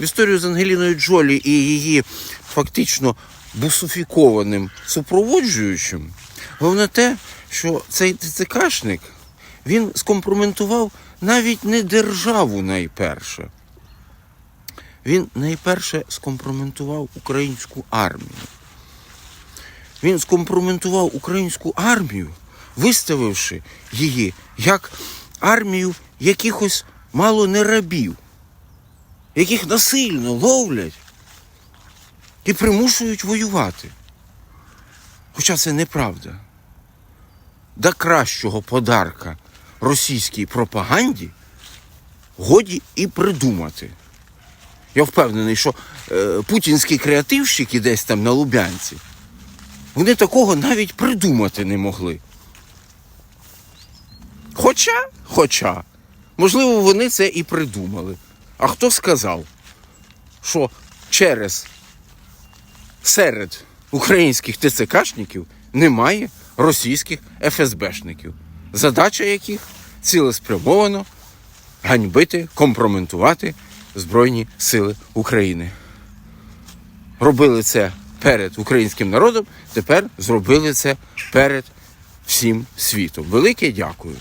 в історію з Ангеліною Джолі і її фактично бусифікованим супроводжуючим, головне те, що цей ТЦКшник він скомпрометував навіть не державу найперше. Він найперше скомпрометував українську армію. Він скомпрометував українську армію, виставивши її як армію якихось мало не рабів, яких насильно ловлять і примушують воювати. Хоча це неправда. До кращого подарка російській пропаганді годі і придумати. Я впевнений, що е, путінські креативщики десь там на Лубянці, вони такого навіть придумати не могли. Хоча, хоча, можливо, вони це і придумали. А хто сказав, що через серед українських ТЦКшників немає російських ФСБшників, задача яких цілеспрямовано ганьбити, компрометувати Збройні Сили України. Робили це перед українським народом, тепер зробили це перед всім світом. Велике дякую.